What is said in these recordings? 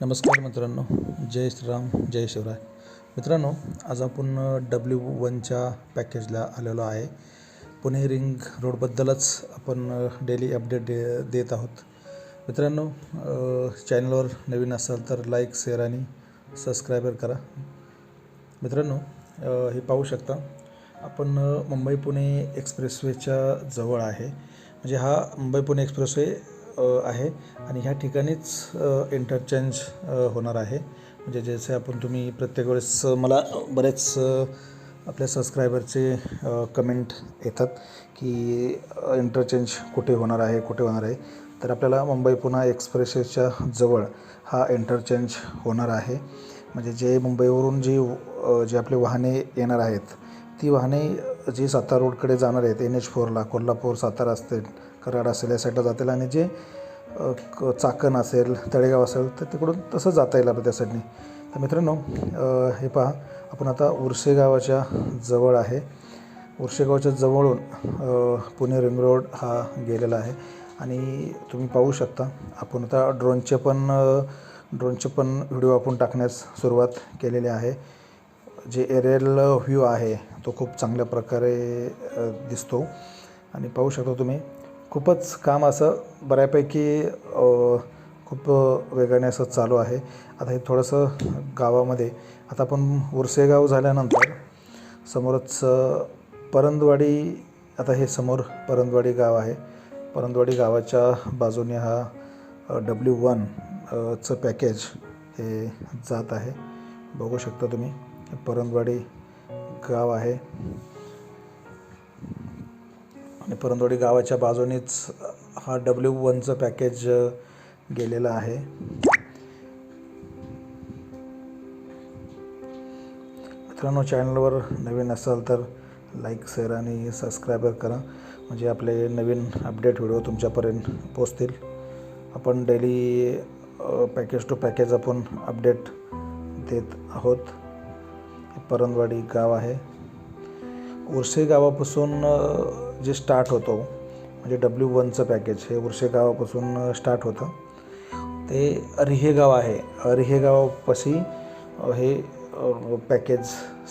नमस्कार मित्रांनो जय श्रीराम जय शिवराय. मित्रांनो आज आपण डब्ल्यू वनच्या पॅकेजला आलेलो आहे. पुणे रिंग रोडबद्दलच आपण डेली अपडेट दे देत आहोत. मित्रांनो चॅनलवर नवीन असाल तर लाईक शेअर आणि सबस्क्रायबर करा. मित्रांनो हे पाहू शकता आपण मुंबई पुणे एक्सप्रेसवेच्या जवळ आहे. म्हणजे हा मुंबई पुणे एक्सप्रेसवे आहे आणि ह्या ठिकाणीच इंटरचेंज होणार आहे. म्हणजे जसे आपण तुम्ही प्रत्येक वेळेस मला बरेच आपल्या सबस्क्रायबरचे कमेंट येतात की इंटरचेंज कुठे होणार आहे कुठे होणार आहे. तर आपल्याला मुंबई पुन्हा एक्सप्रेसवेच्या जवळ हा इंटरचेंज होणार आहे. म्हणजे जे मुंबईवरून जी जे आपले वाहने येणार आहेत ती वाहने जी सातारा रोडकडे जाणार आहेत एन एच फोरला कोल्हापूर सातारा असतील कराड असेल या साईडला जातील आणि जे क- चाकण असेल तळेगाव असेल तर तिकडून तसं जाता येईल आपल्या त्या साईडने तर मित्रांनो हे पहा आपण आता उर्से गावाच्या जवळ आहे. उर्सेगावच्या जवळून पुणे रिंग रोड हा गेलेला आहे. आणि तुम्ही पाहू शकता आपण आता ड्रोनचे पण ड्रोनचे पण व्हिडिओ आपण टाकण्यास सुरुवात केलेली आहे. जे एरियल व्ह्यू आहे तो खूप चांगल्या प्रकारे दिसतो. आणि पाहू शकता तुम्ही खूपच काम असं बऱ्यापैकी खूप वेगाने असं चालू आहे. आता हे थोडंसं गावामध्ये आता आपण उरसेगाव झाल्यानंतर समोरच परंदवाडी आता हे समोर परंदवाडी गाव आहे. परंदवाडी गावाच्या बाजूने हा डब्ल्यू वन चं पॅकेज हे जात आहे. बघू शकता तुम्ही. परंदवाडी गाव आहे. आणि परंदवाडी गावाच्या बाजूनेच हा डब्ल्यू वनचं पॅकेज गेलेलं आहे. मित्रांनो चॅनलवर नवीन असाल तर लाईक शेअर आणि सबस्क्रायबर करा. म्हणजे आपले नवीन अपडेट व्हिडिओ तुमच्यापर्यंत पोचतील आपण डेली पॅकेज टू पॅकेज आपण अपडेट देत आहोत. परंदवाडी गाव आहे. उर्से गावापासून जे स्टार्ट होतो म्हणजे डब्ल्यू वनचं पॅकेज हे उर्से गावापासून स्टार्ट होतं. ते रिहे गाव आहे. रिहे गावापाशी हे पॅकेज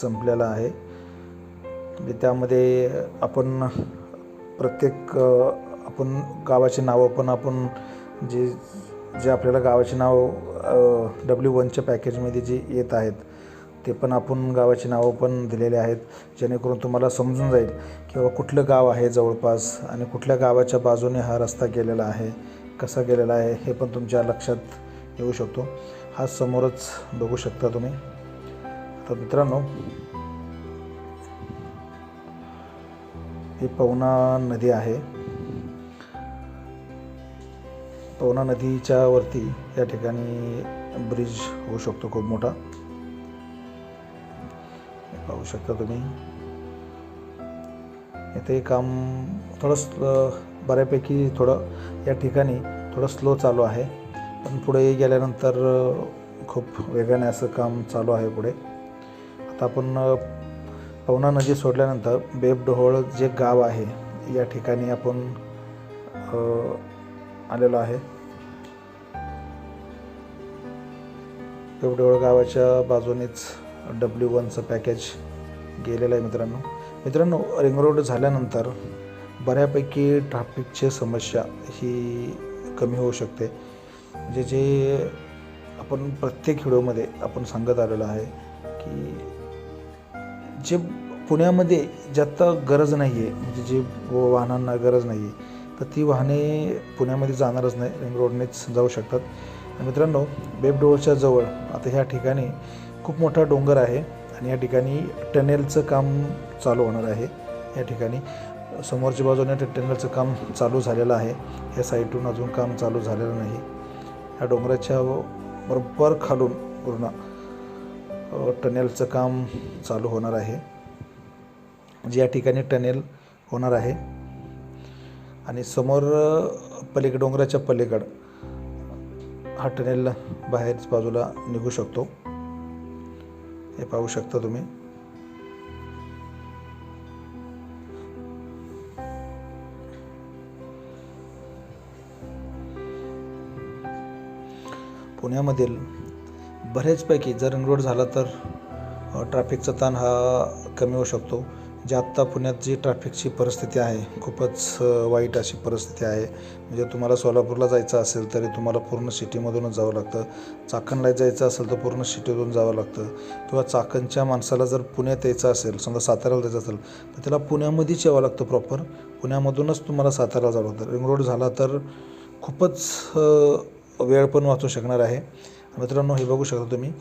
संपलेलं आहे. म्हणजे त्यामध्ये आपण प्रत्येक आपण गावाची नावं पण आपण जे जे आपल्याला गावाचे नाव डब्ल्यू वनच्या पॅकेजमध्ये जे येत आहेत ते पण आपण गावाची नावं पण दिलेले आहेत जेणेकरून तुम्हाला समजून जाईल किंवा कुठलं गाव आहे जवळपास आणि कुठल्या गावाच्या बाजूने हा रस्ता गेलेला आहे कसा गेलेला आहे हे पण तुमच्या लक्षात येऊ शकतो. हा समोरच बघू शकता तुम्ही. तर मित्रांनो ही पवना नदी आहे. पवना नदीच्या वरती या ठिकाणी ब्रिज होऊ शकतो खूप मोठा. पाहू शकता तुम्ही. इथे काम थोडं स्ल बऱ्यापैकी थोडं या ठिकाणी थोडं स्लो चालू आहे. पण पुढे गेल्यानंतर खूप वेगाने असं काम चालू आहे पुढे. आता आपण पवना नदी सोडल्यानंतर बेबडोहोळ जे गाव आहे या ठिकाणी आपण आलेलो आहे. बेबडोहोळ गावाच्या बाजूनेच डब्ल्यू वनचं पॅकेज गेलेलं आहे मित्रांनो. मित्रांनो रिंग रोड झाल्यानंतर बऱ्यापैकी ट्रॅफिकची समस्या ही कमी होऊ शकते. म्हणजे जे आपण प्रत्येक व्हिडिओमध्ये आपण सांगत आलेलो आहे की जे पुण्यामध्ये ज्यात गरज नाही आहे म्हणजे जे वाहनांना गरज नाही आहे तर ती वाहने पुण्यामध्ये जाणारच नाही रिंग रोडनेच जाऊ शकतात. मित्रांनो बेबडोळच्या जवळ आता ह्या ठिकाणी खूप मोठा डोंगर आहे आणि या ठिकाणी टनेलचं काम चालू होणार आहे. या ठिकाणी समोरच्या बाजूने टनेलचं काम चालू झालेलं आहे. या साईडून अजून काम चालू झालेलं नाही. या डोंगराच्या बरोबर खालून पूर्ण टनेलचं काम चालू होणार आहे. म्हणजे या ठिकाणी टनेल होणार आहे आणि समोर पलीकड डोंगराच्या पलीकड हा टनेल बाहेरच बाजूला निघू शकतो. हे पाहू शकता तुम्ही. पुण्यामधील बऱ्याचपैकी जर रिंग रोड झाला तर ट्रॅफिकचा ताण हा कमी होऊ शकतो. जे आत्ता पुण्यात जी ट्रॅफिकची परिस्थिती आहे खूपच वाईट अशी परिस्थिती आहे. म्हणजे तुम्हाला सोलापूरला जायचं असेल तरी तुम्हाला पूर्ण सिटीमधूनच जावं लागतं. चाकणला जायचं असेल तर पूर्ण सिटीतून जावं लागतं. किंवा चाकणच्या माणसाला जर पुण्यात यायचं असेल समजा साताऱ्याला जायचं असेल तर त्याला पुण्यामध्येच यावं लागतं प्रॉपर पुण्यामधूनच तुम्हाला साताऱ्याला जावं लागतं. रिंग रोड झाला तर खूपच वेळ पण वाचू शकणार आहे. मित्रांनो हे बघू शकता तुम्ही.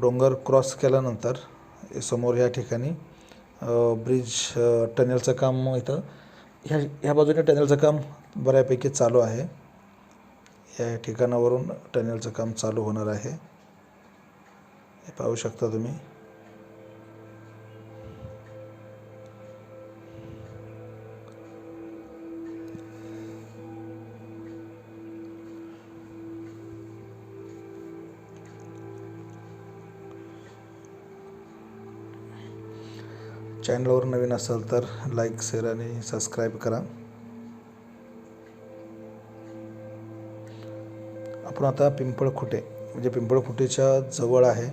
डोंगर क्रॉस केल्यानंतर समोर या ठिकाणी ब्रिज टनेलचं काम इथं. ह्या ह्या बाजूने टनेलचं काम बऱ्यापैकी चालू आहे. या ठिकाणावरून टनेलचं काम चालू होणार आहे. हे पाहू शकता तुम्ही. चॅनलवर नवीन असाल तर लाईक शेअर आणि सबस्क्राईब करा. आपण आता पिंपळखुटे म्हणजे पिंपळखुटेच्या जवळ आहे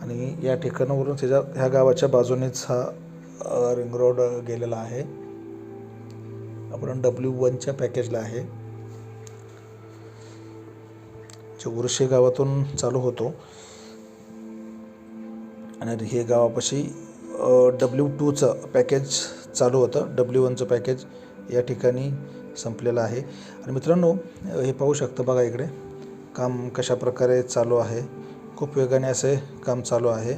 आणि या ठिकाणावरून त्याच्या ह्या गावाच्या बाजूनेच हा रिंग रोड गेलेला आहे. आपण डब्ल्यू वनच्या पॅकेजला आहे. जो उर्शे गावातून चालू होतो. आणि हे गावापाशी डब्ल्यू टूचं पॅकेज चालू होतं. डब्ल्यू वनचं पॅकेज या ठिकाणी संपलेलं आहे. आणि मित्रांनो हे पाहू शकतं बघा इकडे काम कशा प्रकारे चालू आहे. खूप वेगाने असे काम चालू आहे.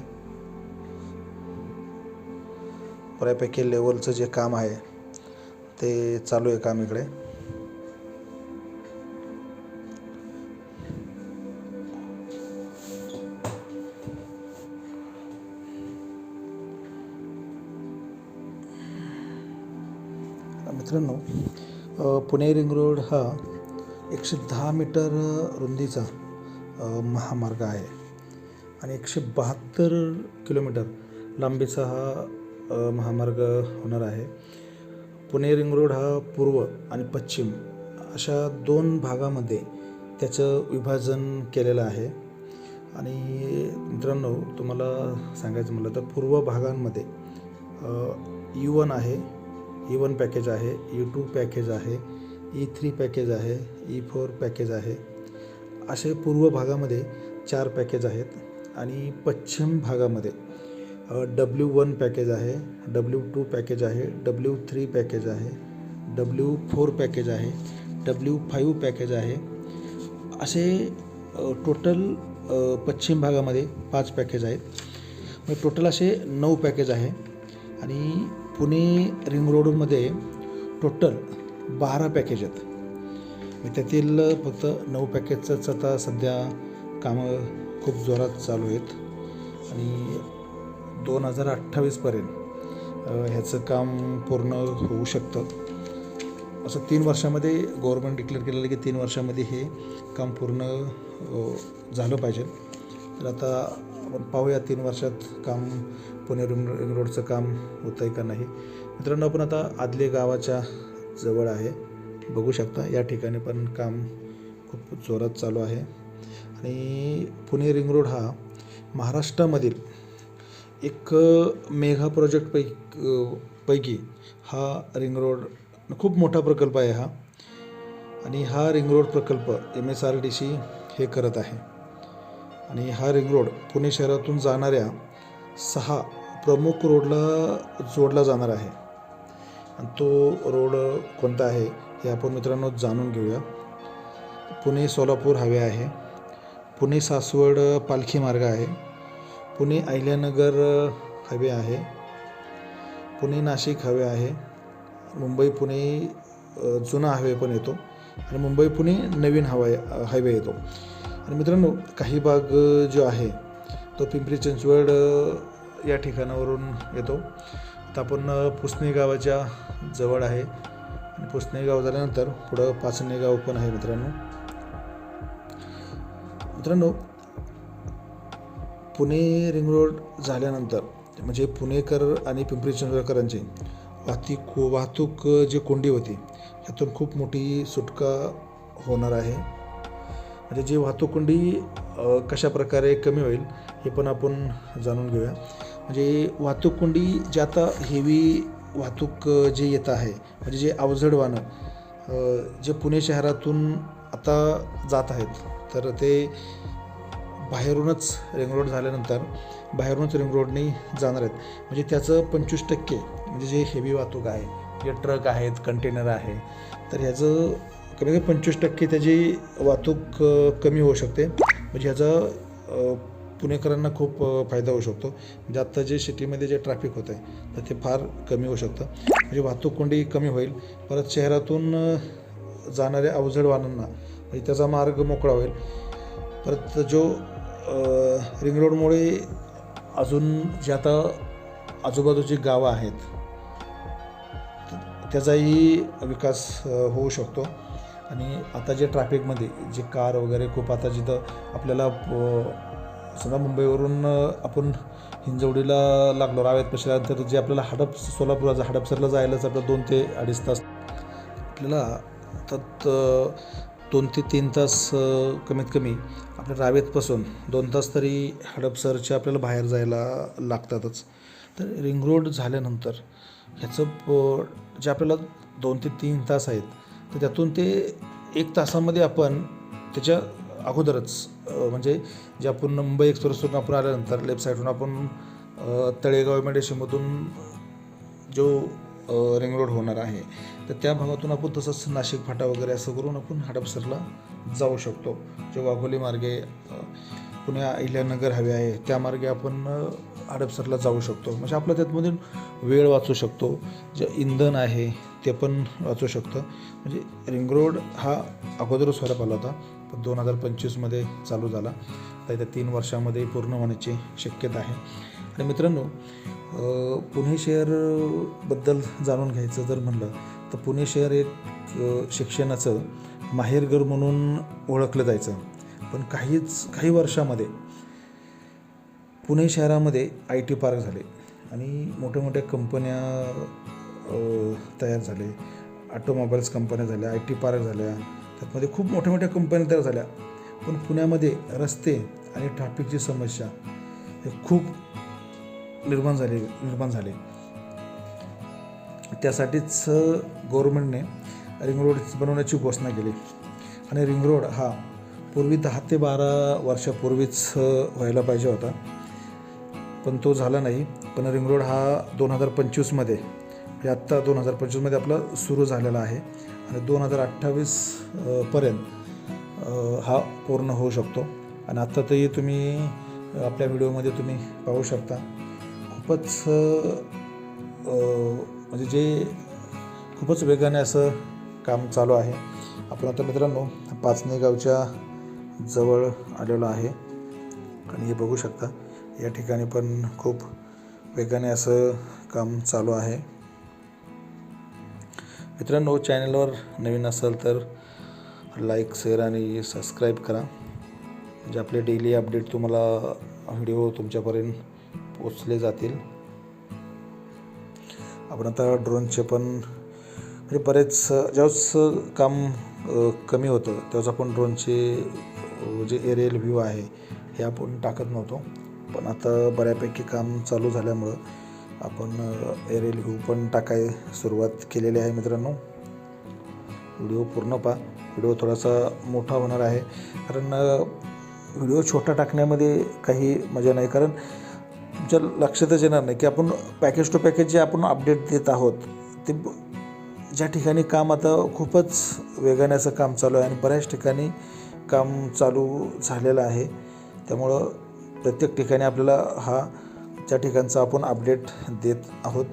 बऱ्यापैकी लेवलचं जे काम आहे ते चालू आहे काम इकडे. मित्रांनो पुणे रिंग रोड हा एकशे दहा मीटर रुंदीचा महामार्ग आहे. आणि एकशे बहात्तर किलोमीटर लांबीचा हा महामार्ग होणार आहे. पुणे रिंग रोड हा पूर्व आणि पश्चिम अशा दोन भागामध्ये त्याचं विभाजन केलेलं आहे. आणि मित्रांनो तुम्हाला सांगायचं म्हटलं तर पूर्व भागांमध्ये ई वन आहे ई वन पॅकेज आहे ई टू पॅकेज आहे ई थ्री पॅकेज आहे ई फोर पॅकेज आहे. असे पूर्व भागामध्ये चार पॅकेज आहेत आणि पश्चिम भागामध्ये डब्ल्यू वन पॅकेज आहे डब्ल्यू टू पॅकेज आहे डब्ल्यू थ्री पॅकेज आहे डब्ल्यू फोर पॅकेज आहे डब्ल्यू फाईव्ह पॅकेज आहे. असे टोटल पश्चिम भागामध्ये पाच पॅकेज आहेत. म्हणजे टोटल असे नऊ पॅकेज आहे आणि पुणे रिंग रोडमध्ये टोटल बारा पॅकेज आहेत. त्यातील फक्त नऊ पॅकेजचंच आता सध्या कामं खूप जोरात चालू आहेत. आणि दोन हजार अठ्ठावीसपर्यंत ह्याचं काम पूर्ण होऊ शकतं. असं तीन वर्षामध्ये गव्हर्मेंट डिक्लेअर केलेलं आहे की तीन वर्षामध्ये हे काम पूर्ण झालं पाहिजे. तर आता आपण पाहूया तीन वर्षात काम पुणे रिंग रिंग रोडचं काम होतं आहे का नाही? मित्रांनो आपण आता आदले गावाच्या जवळ आहे. बघू शकता या ठिकाणी पण काम खूप जोरात चालू आहे. आणि पुणे रिंग रोड हा महाराष्ट्रामधील एक मेघा प्रोजेक्ट पै पैकी हा रिंग रोड खूप मोठा प्रकल्प आहे हा. आणि हा रिंग रोड प्रकल्प M S R D C हे करत आहे. आणि हा रिंग रोड पुणे शहरातून जाणाऱ्या सहा प्रमुख रोडला जोडला जाणार आहे. आणि तो रोड कोणता आहे हे आपण मित्रांनो जाणून घेऊया. पुणे सोलापूर हायवे आहे. पुणे सासवड पालखी मार्ग आहे. पुणे अहिल्यानगर हायवे आहे. पुणे नाशिक हायवे आहे. मुंबई पुणे जुना हायवे पण येतो. आणि मुंबई पुणे नवीन हवाय हायवे येतो. आणि मित्रांनो काही भाग जो आहे तो पिंपरी चिंचवड या ठिकाणावरून येतो. तर आपण पुसणे गावाच्या जवळ आहे. आणि पुसणे गाव झाल्यानंतर पुढं पाचणे गाव पण आहे मित्रांनो. मित्रांनो पुणे रिंग रोड झाल्यानंतर म्हणजे पुणेकर आणि पिंपरी चिंचवडकरांची वाहतूक वाहतूक जी कोंडी होती ह्यातून खूप मोठी सुटका होणार आहे. म्हणजे जी वाहतूक कोंडी कशाप्रकारे कशा प्रकारे कमी होईल हे पण आपण जाणून घेऊया. म्हणजे वाहतूक कोंडी जे आता हेवी वाहतूक जे येत आहे म्हणजे जे अवजड वाहनं जे पुणे शहरातून आता जात आहेत तर ते बाहेरूनच रिंग रोड झाल्यानंतर बाहेरूनच रिंग रोडने जाणार आहेत. म्हणजे त्याचं पंचवीस टक्के म्हणजे जे हेवी वाहतूक आहे जे ट्रक आहेत कंटेनर आहे तर ह्याचं कमी कमी पंचवीस टक्के त्याची वाहतूक कमी होऊ शकते. म्हणजे ह्याचं पुणेकरांना खूप फायदा होऊ शकतो. म्हणजे आत्ता जे सिटीमध्ये जे ट्रॅफिक होतं आहे तर ते फार कमी होऊ शकतं. म्हणजे वाहतूक कोंडी कमी होईल. परत शहरातून जाणाऱ्या अवजड वाहनांना म्हणजे त्याचा मार्ग मोकळा होईल. परत जो रिंग रोडमुळे अजून जे आता आजूबाजूची गावं आहेत त्याचाही विकास होऊ शकतो. आणि आता जे ट्रॅफिकमध्ये जे कार वगैरे खूप आता जिथं आपल्याला समजा मुंबईवरून आपण हिंजवडीला लागलो. रावेत पशिल्यानंतर जे आपल्याला हडप सोलापूरला हडपसरला जायलाच आपल्याला दोन ते अडीच तास. आपल्याला त्यात दोन ते तीन तास कमीत कमी आपल्या रावेतपासून दोन तास तरी हडपसरच्या आपल्याला बाहेर जायला लागतातच. तर रिंग रोड झाल्यानंतर ह्याचं जे आपल्याला दोन ते तीन तास आहेत तर त्यातून ते एक तासामध्ये आपण त्याच्या अगोदरच म्हणजे जे आपण मुंबई एक्सप्रेसवरून आपण आल्यानंतर लेफ्ट साईडवरून आपण तळेगाव मेडेशीमधून जो रिंग रोड होणार आहे तर त्या भागातून आपण तसंच नाशिक फाटा वगैरे असं करून आपण हडपसरला जाऊ शकतो. जे वाघोली मार्गे पुण्या अहिल्यानगर हवे आहे त्या मार्गे आपण हडपसरला जाऊ शकतो. म्हणजे आपला त्यातमधून वेळ वाचू शकतो. जे इंधन आहे ते पण वाचू शकतं. म्हणजे रिंग रोड हा अगोदरच व्हायला पाहिला होता. दोन हजार पंचवीसमध्ये चालू झाला. तर येत्या तीन वर्षामध्ये पूर्ण होण्याची शक्यता आहे. आणि मित्रांनो पुणे शहरबद्दल जाणून घ्यायचं जर म्हणलं तर पुणे शहर एक शिक्षणाचं माहेरघर म्हणून ओळखलं जायचं. पण काहीच काही वर्षामध्ये पुणे शहरामध्ये आय टी पार्क झाले आणि मोठ्या मोठ्या कंपन्या तयार झाले. ऑटोमोबाईल्स कंपन्या झाल्या आय टी पार्क झाल्या. त्यामध्ये खूप मोठ्या मोठ्या कंपन्या तयार झाल्या. पण पुण्यामध्ये रस्ते आणि ट्रॅफिकची समस्या हे खूप निर्माण झाले निर्माण झाले. त्यासाठीच गव्हर्मेंटने रिंग रोड बनवण्याची घोषणा केली. आणि रिंग रोड हा पूर्वी दहा ते बारा वर्षापूर्वीच व्हायला पाहिजे होता. पण तो झाला नाही. पण रिंग रोड हा दोन हजार पंचवीसमध्ये म्हणजे आत्ता दोन हजार पंचवीसमध्ये आपला सुरू झालेला आहे. दोन हजार अठ्ठावीस पर्यंत हा पूर्ण होऊ शकतो. आणि आत्ता तरी तुम्ही आपल्या व्हिडिओमध्ये तुम्ही पाहू शकता. खूपच म्हणजे जे खूपच वेगाने असं काम चालू आहे. आपण आता मित्रांनो पाचने गावच्या जवळ आलेलो आहे. आणि हे बघू शकता या ठिकाणी पण खूप वेगाने असं काम चालू आहे. मित्रांनो चॅनलवर नवीन असाल तर लाईक शेअर आणि सबस्क्राईब करा. म्हणजे आपले डेली अपडेट तुम्हाला व्हिडिओ तुमच्यापर्यंत पोचले जातील. आपण आता ड्रोनचे पण म्हणजे बरेच ज्यावेळेस काम कमी होतं त्यावेळेस आपण ड्रोनचे जे एरियल व्ह्यू आहे हे आपण टाकत नव्हतो. पण आता बऱ्यापैकी काम चालू झाल्यामुळं आपण एरेल व्ह्यू पण टाकाय सुरुवात केलेली आहे मित्रांनो. व्हिडिओ पूर्ण पहा. व्हिडिओ थोडासा मोठा होणार आहे. कारण व्हिडिओ छोटा टाकण्यामध्ये काही मजा नाही. कारण तुमच्या लक्षातच येणार नाही की आपण पॅकेज टू पॅकेज जे आपण अपडेट देत आहोत ते ज्या ठिकाणी काम आता खूपच वेगाने असं काम चालू आहे आणि बऱ्याच ठिकाणी काम चालू झालेलं आहे. त्यामुळं प्रत्येक ठिकाणी आपल्याला हा त्या ठिकाणचा आपण अपडेट देत आहोत.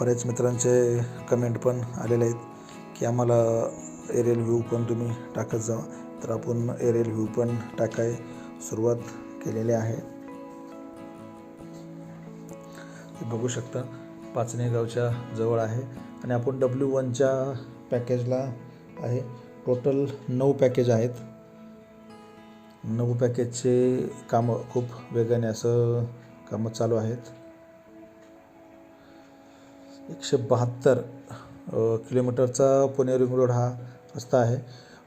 बऱ्याच मित्रांचे कमेंट पण आलेले आहेत की आम्हाला एरियल व्ह्यू पण तुम्ही टाकत जा. तर आपण एरियल व्ह्यू पण टाकाय सुरुवात केलेली आहे. बघू शकता पाचणे गावच्या जवळ आहे आणि आपण डब्ल्यू वनच्या पॅकेजला आहे. टोटल नऊ पॅकेज आहेत. नऊ पॅकेजचे कामं खूप वेगाने असं कामं चालू आहेत. एकशे बहात्तर किलोमीटरचा पुणे रिंग रोड हा रस्ता आहे.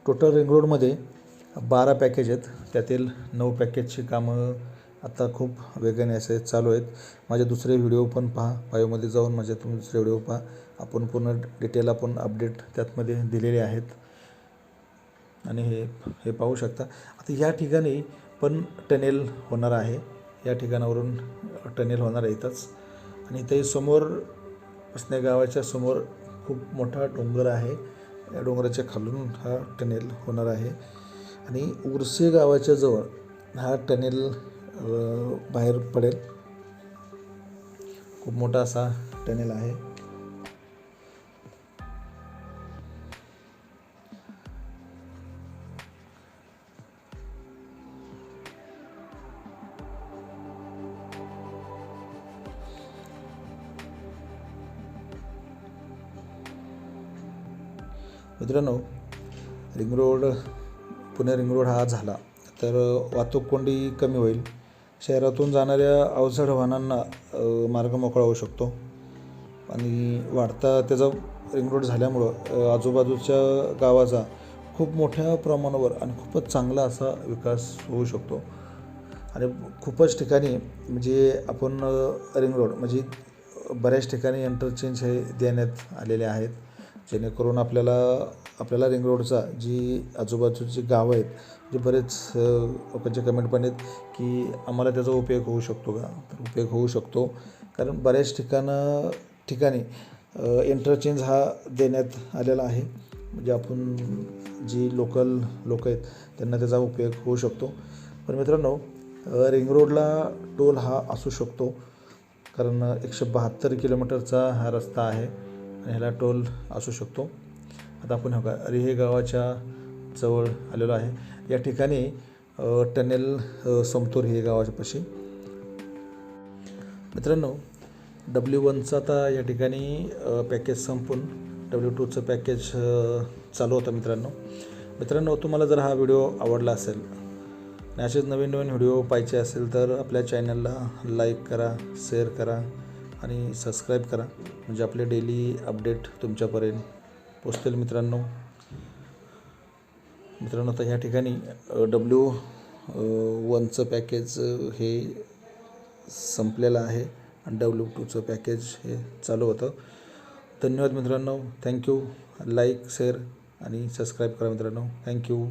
टोटल रिंग रोडमध्ये बारा पॅकेज आहेत. त्यातील नऊ पॅकेजची कामं आत्ता खूप वेगाने असे चालू आहेत. माझे दुसरे व्हिडिओ पण पहा बायोमध्ये जाऊन माझे तुम्ही दुसरे व्हिडिओ पहा. आपण पूर्ण डिटेल आपण अपडेट त्यातमध्ये दिलेले आहेत. आणि हे हे पाहू शकता. आता या ठिकाणी पण टनेल होणार आहे. या ठिकाणावरून टनेल होणार आहे इथंच. आणि ते समोर असणे गावाच्या समोर खूप मोठा डोंगर आहे. या डोंगराच्या खालून हा टनेल होणार आहे. आणि उरसे गावाच्या जवळ हा टनेल बाहेर पडेल. खूप मोठा असा टनेल आहे. मित्रांनो ring road Pune ring road हा झाला. तर वाहतूक कोंडी कमी होईल. शहरातून जाणाऱ्या अवजड वाहनांना मार्ग मोकळा होऊ शकतो. आणि वाढता त्याचा रिंग रोड झाल्यामुळं आजूबाजूच्या गावाचा खूप मोठ्या प्रमाणावर आणि खूपच चांगला असा विकास होऊ शकतो. आणि खूपच ठिकाणी म्हणजे आपण रिंग रोड म्हणजे बऱ्याच ठिकाणी इंटरचेंज हे देण्यात आलेले आहेत. जेणेकरून आपल्याला आपल्याला रिंग रोडचा जी आजूबाजूची गावं आहेत जे बरेच लोकांचे कमेंट पण आहेत की आम्हाला त्याचा उपयोग होऊ शकतो का? तर उपयोग होऊ शकतो. कारण बऱ्याच ठिकाणं ठिकाणी इंटरचेंज हा देण्यात आलेला आहे. म्हणजे आपण जी लोकल लोक आहेत त्यांना त्याचा उपयोग होऊ शकतो. पण मित्रांनो रिंग रोडला टोल हा असू शकतो. कारण एकशे बहात्तर किलोमीटरचा हा रस्ता आहे आणि ह्याला टोल असू शकतो. आता आपण अरे हे गावाच्या जवळ आलेलो आहे. या ठिकाणी टनेल समतोर हे गावाच्या मित्रांनो डब्ल्यू वनचं आता या ठिकाणी पॅकेज संपून डब्ल्यू टूचं पॅकेज चालू होतं मित्रांनो. मित्रांनो तुम्हाला जर हा व्हिडिओ आवडला असेल आणि असेच नवीन नवीन व्हिडिओ पाहिजे असेल तर आपल्या चॅनलला लाईक करा शेअर करा आणि सबस्क्राईब करा. म्हणजे आपले डेली अपडेट तुमच्यापर्यंत पोचतील मित्रांनो. मित्रांनो आता ह्या ठिकाणी डब्ल्यू वनचं पॅकेज हे संपलेलं आहे आणि डब्ल्यू टूचं पॅकेज हे चालू होतं. धन्यवाद मित्रांनो. थँक्यू लाईक शेअर आणि सबस्क्राईब करा मित्रांनो. Thank you